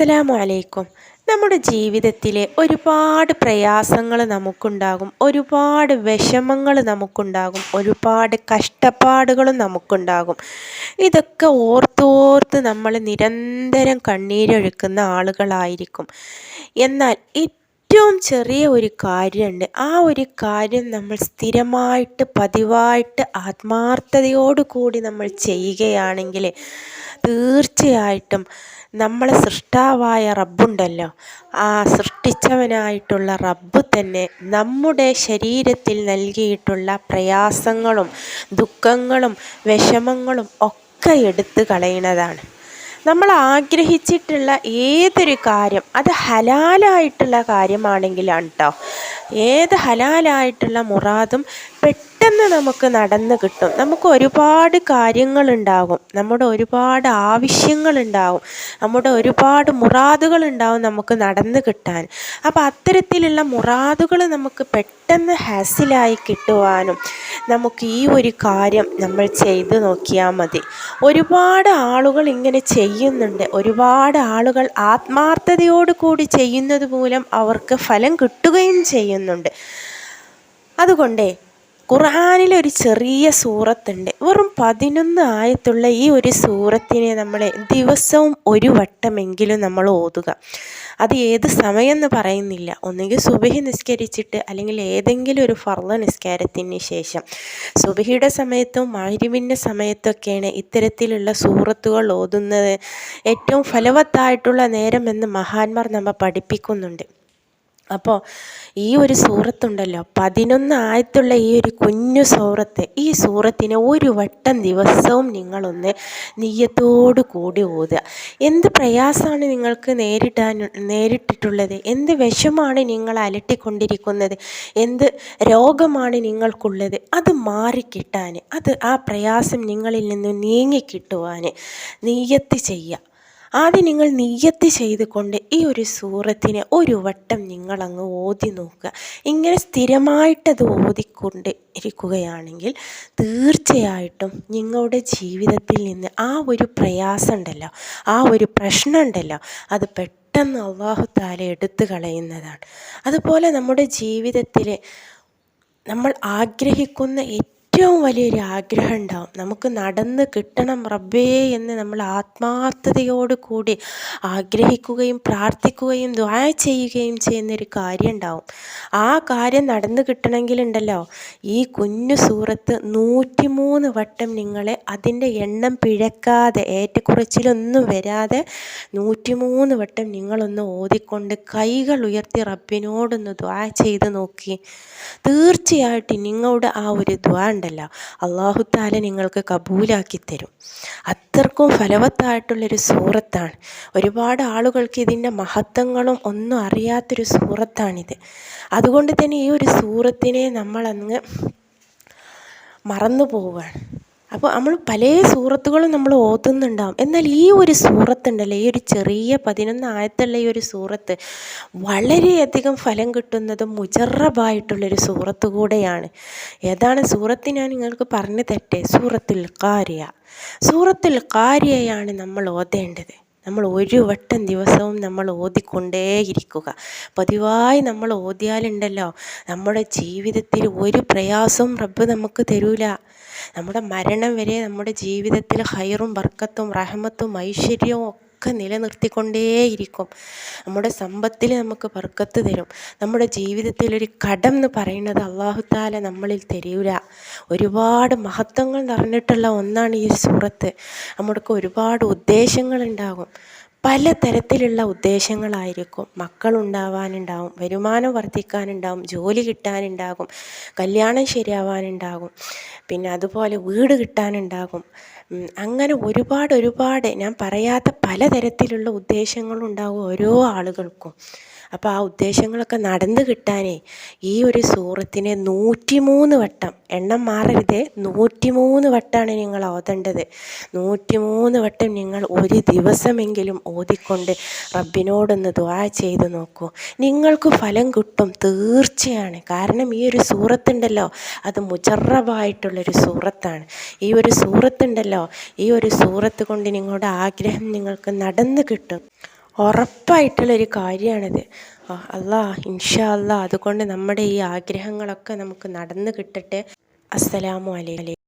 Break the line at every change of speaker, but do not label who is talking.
അസ്സലാമു അലൈക്കും നമ്മുടെ ജീവിതത്തിലെ ഒരുപാട് പ്രയാസങ്ങൾ നമുക്കുണ്ടാകും ഒരുപാട് വിഷമങ്ങൾ നമുക്കുണ്ടാകും ഒരുപാട് കഷ്ടപ്പാടുകളും നമുക്കുണ്ടാകും. ഇതൊക്കെ ഓർത്തോർത്ത് നമ്മൾ നിരന്തരം കണ്ണീരൊഴുക്കുന്ന ആളുകളായിരിക്കും. എന്നാൽ ഏറ്റവും ചെറിയ ഒരു കാര്യമുണ്ട്. ആ ഒരു കാര്യം നമ്മൾ സ്ഥിരമായിട്ട് പതിവായിട്ട് ആത്മാർത്ഥതയോടു കൂടി നമ്മൾ ചെയ്യുകയാണെങ്കിൽ തീർച്ചയായിട്ടും നമ്മളെ സൃഷ്ടാവായ റബ്ബുണ്ടല്ലോ. ആ സൃഷ്ടിച്ചവനായിട്ടുള്ള റബ്ബ് തന്നെ നമ്മുടെ ശരീരത്തിൽ നൽകിയിട്ടുള്ള പ്രയാസങ്ങളും ദുഃഖങ്ങളും വിഷമങ്ങളും ഒക്കെ എടുത്തു കളയുന്നതാണ്. നമ്മൾ ആഗ്രഹിച്ചിട്ടുള്ള ഏതൊരു കാര്യം അത് ഹലാലായിട്ടുള്ള കാര്യമാണെങ്കിലാണ് കേട്ടോ ഏത് ഹലാലായിട്ടുള്ള മുറാദും പെട്ടെന്ന് നമുക്ക് നടന്ന് കിട്ടും. നമുക്ക് ഒരുപാട് കാര്യങ്ങളുണ്ടാകും. നമ്മുടെ ഒരുപാട് ആവശ്യങ്ങളുണ്ടാകും. നമ്മുടെ ഒരുപാട് മുറാദുകൾ മുറാദുകളുണ്ടാവും നമുക്ക് നടന്ന് കിട്ടാൻ. അപ്പോൾ അത്തരത്തിലുള്ള മുറാദുകൾ നമുക്ക് പെട്ടെന്ന് ഹാസിലായി കിട്ടുവാനും നമുക്ക് ഈ ഒരു കാര്യം നമ്മൾ ചെയ്തു നോക്കിയാൽ മതി. ഒരുപാട് ആളുകൾ ഇങ്ങനെ ചെയ്യുന്നുണ്ട്. ഒരുപാട് ആളുകൾ ആത്മാർത്ഥതയോട് കൂടി ചെയ്യുന്നത് മൂലം അവർക്ക് ഫലം കിട്ടുകയും ചെയ്യുന്നുണ്ട്. അതുകൊണ്ട് ഖുർആാനിൽ ഒരു ചെറിയ സൂറത്തുണ്ട്. വെറും പതിനൊന്ന് ആയത്തുള്ള ഈ ഒരു സൂറത്തിനെ നമ്മൾ ദിവസവും ഒരു വട്ടമെങ്കിലും നമ്മൾ ഓതുക. അത് ഏത് സമയം എന്ന് പറയുന്നില്ല. ഒന്നുകിൽ സുബഹി നിസ്കരിച്ചിട്ട് അല്ലെങ്കിൽ ഏതെങ്കിലും ഒരു ഫർള നിസ്കാരത്തിന് ശേഷം. സുബഹിയുടെ സമയത്തും മാരിവിന്റെ സമയത്തൊക്കെയാണ് ഇത്തരത്തിലുള്ള സൂറത്തുകൾ ഓതുന്നത് ഏറ്റവും ഫലവത്തായിട്ടുള്ള നേരം എന്ന് മഹാന്മാർ നമ്മെ പഠിപ്പിക്കുന്നുണ്ട്. അപ്പോൾ ഈ ഒരു സൂറത്തുണ്ടല്ലോ പതിനൊന്ന് ആയത്തുള്ള ഈ ഒരു കുഞ്ഞു സൂറത്ത് ഈ സൂറത്തിനെ ഒരു വട്ടം ദിവസവും നിങ്ങളൊന്ന് നെയ്യത്തോടു കൂടി ഓതുക. എന്ത് പ്രയാസമാണ് നിങ്ങൾക്ക് നേരിടാൻ നേരിട്ടിട്ടുള്ളത്? എന്ത് വിഷമാണ് നിങ്ങൾ അലട്ടിക്കൊണ്ടിരിക്കുന്നത്? എന്ത് രോഗമാണ് നിങ്ങൾക്കുള്ളത്? അത് മാറിക്കിട്ടാൻ അത് ആ പ്രയാസം നിങ്ങളിൽ നിന്ന് നീങ്ങിക്കിട്ടുവാൻ നെയ്യത്ത് ചെയ്യുക. ആദ്യം നിങ്ങൾ നിയ്യത്ത് ചെയ്തുകൊണ്ട് ഈ ഒരു സൂറത്തിനെ ഒരു വട്ടം നിങ്ങളങ്ങ് ഓതി നോക്കുക. ഇങ്ങനെ സ്ഥിരമായിട്ടത് ഓതിക്കൊണ്ട് ഇരിക്കുകയാണെങ്കിൽ തീർച്ചയായിട്ടും നിങ്ങളുടെ ജീവിതത്തിൽ നിന്ന് ആ ഒരു പ്രയാസം ഉണ്ടല്ലോ ആ ഒരു പ്രശ്നം ഉണ്ടല്ലോ അത് പെട്ടെന്ന് അള്ളാഹു എടുത്തു കളയുന്നതാണ്. അതുപോലെ നമ്മുടെ ജീവിതത്തിൽ നമ്മൾ ആഗ്രഹിക്കുന്ന ഏറ്റവും വലിയൊരു ആഗ്രഹം ഉണ്ടാവും നമുക്ക് നടന്ന് കിട്ടണം റബ്ബേ എന്ന് നമ്മൾ ആത്മാർത്ഥതയോട് കൂടി ആഗ്രഹിക്കുകയും പ്രാർത്ഥിക്കുകയും ദ്വായ ചെയ്യുകയും ചെയ്യുന്നൊരു കാര്യം ഉണ്ടാവും ആ കാര്യം നടന്ന് കിട്ടണമെങ്കിലുണ്ടല്ലോ ഈ കുഞ്ഞു സൂറത്ത് നൂറ്റിമൂന്ന് വട്ടം നിങ്ങളെ അതിന്റെ എണ്ണം പിഴക്കാതെ ഏറ്റക്കുറച്ചിലൊന്നും വരാതെ നൂറ്റിമൂന്ന് വട്ടം നിങ്ങളൊന്ന് ഓതിക്കൊണ്ട് കൈകൾ ഉയർത്തി റബ്ബിനോടൊന്ന് ദ്വായ ചെയ്ത് നോക്കി. തീർച്ചയായിട്ടും നിങ്ങളുടെ ആ ഒരു ദ്വാ ഉണ്ടല്ലോ. അള്ളാഹു താല നിങ്ങൾക്ക് കബൂലാക്കി തരും. അത്രക്കും ഫലവത്തായിട്ടുള്ളൊരു സൂറത്താണ്. ഒരുപാട് ആളുകൾക്ക് ഇതിന്റെ മഹത്വങ്ങളും ഒന്നും അറിയാത്തൊരു സൂറത്താണിത്. അതുകൊണ്ട് തന്നെ ഈ ഒരു സൂറത്തിനെ നമ്മളങ്ങ് മറന്നു പോവുകയാണ്. അപ്പോൾ നമ്മൾ പല സൂറത്തുകളും നമ്മൾ ഓതുന്നുണ്ടാവും. എന്നാൽ ഈ ഒരു സൂറത്തുണ്ടല്ലോ ഈ ഒരു ചെറിയ പതിനൊന്ന് ആയത്തുള്ള ഈ ഒരു സൂറത്ത് വളരെയധികം ഫലം കിട്ടുന്നതും മുജറബായിട്ടുള്ളൊരു സൂറത്ത് കൂടെയാണ്. ഏതാണ് സൂറത്ത് ഞാൻ നിങ്ങൾക്ക് പറഞ്ഞു തരട്ടെ? സൂറത്തുൽ കാരിയ സൂറത്തുൽ കാരിയയാണ് നമ്മൾ ഓതേണ്ടത്. നമ്മൾ ഒരു വട്ടം ദിവസവും നമ്മൾ ഓതിക്കൊണ്ടേയിരിക്കുക. പതിവായി നമ്മൾ ഓതിയാലുണ്ടല്ലോ. നമ്മുടെ ജീവിതത്തിൽ ഒരു പ്രയാസവും റബ്ബ് നമുക്ക് തരൂല. നമ്മുടെ മരണം വരെ നമ്മുടെ ജീവിതത്തിൽ ഹൈറും ബർക്കത്തും റഹമത്തും ഐശ്വര്യവും ഒക്കെ നിലനിർത്തിക്കൊണ്ടേയിരിക്കും. നമ്മുടെ സമ്പത്തിൽ നമുക്ക് പറക്കത്ത് തരും. നമ്മുടെ ജീവിതത്തിൽ ഒരു കടം എന്ന് പറയുന്നത് അള്ളാഹുത്താല നമ്മളിൽ തരൂല. ഒരുപാട് മഹത്വങ്ങൾ നിറഞ്ഞിട്ടുള്ള ഒന്നാണ് ഈ സൂറത്ത്. നമ്മൾക്ക് ഒരുപാട് ഉദ്ദേശങ്ങളുണ്ടാകും. പല തരത്തിലുള്ള ഉദ്ദേശങ്ങളായിരിക്കും. മക്കളുണ്ടാവാനുണ്ടാവും വരുമാനം വർദ്ധിക്കാനുണ്ടാവും ജോലി കിട്ടാനുണ്ടാകും കല്യാണം ശരിയാവാനുണ്ടാകും പിന്നെ അതുപോലെ വീട് കിട്ടാനുണ്ടാകും. അങ്ങനെ ഒരുപാട് ഒരുപാട് ഞാൻ പറയാത്ത പലതരത്തിലുള്ള ഉദ്ദേശങ്ങളുണ്ടാകും ഓരോ ആളുകൾക്കും. അപ്പോൾ ആ ഉദ്ദേശങ്ങളൊക്കെ നടന്നു കിട്ടാനേ ഈ ഒരു സൂറത്തിനെ നൂറ്റിമൂന്ന് വട്ടം എണ്ണം മാറരുത് നൂറ്റിമൂന്ന് വട്ടമാണ് നിങ്ങൾ ഓതേണ്ടത്. നൂറ്റിമൂന്ന് വട്ടം നിങ്ങൾ ഒരു ദിവസമെങ്കിലും ഓതിക്കൊണ്ട് റബ്ബിനോടൊന്ന് ദ്വാ ചെയ്ത് നോക്കൂ. നിങ്ങൾക്ക് ഫലം കിട്ടും തീർച്ചയാണ്. കാരണം ഈ ഒരു സൂറത്തുണ്ടല്ലോ അത് മുജറബായിട്ടുള്ളൊരു സൂറത്താണ്. ഈ ഒരു സൂറത്തുണ്ടല്ലോ ഈ ഒരു സൂറത്ത് കൊണ്ട് നിങ്ങളുടെ ആഗ്രഹം നിങ്ങൾക്ക് നടന്നു കിട്ടും. ഉറപ്പായിട്ടുള്ളൊരു കാര്യമാണിത്. അല്ലാ ഇൻഷാ അല്ലാ അതുകൊണ്ട് നമ്മുടെ ഈ ആഗ്രഹങ്ങളൊക്കെ നമുക്ക് നടന്നു കിട്ടട്ടെ. അസ്സലാമു അലൈക്കും.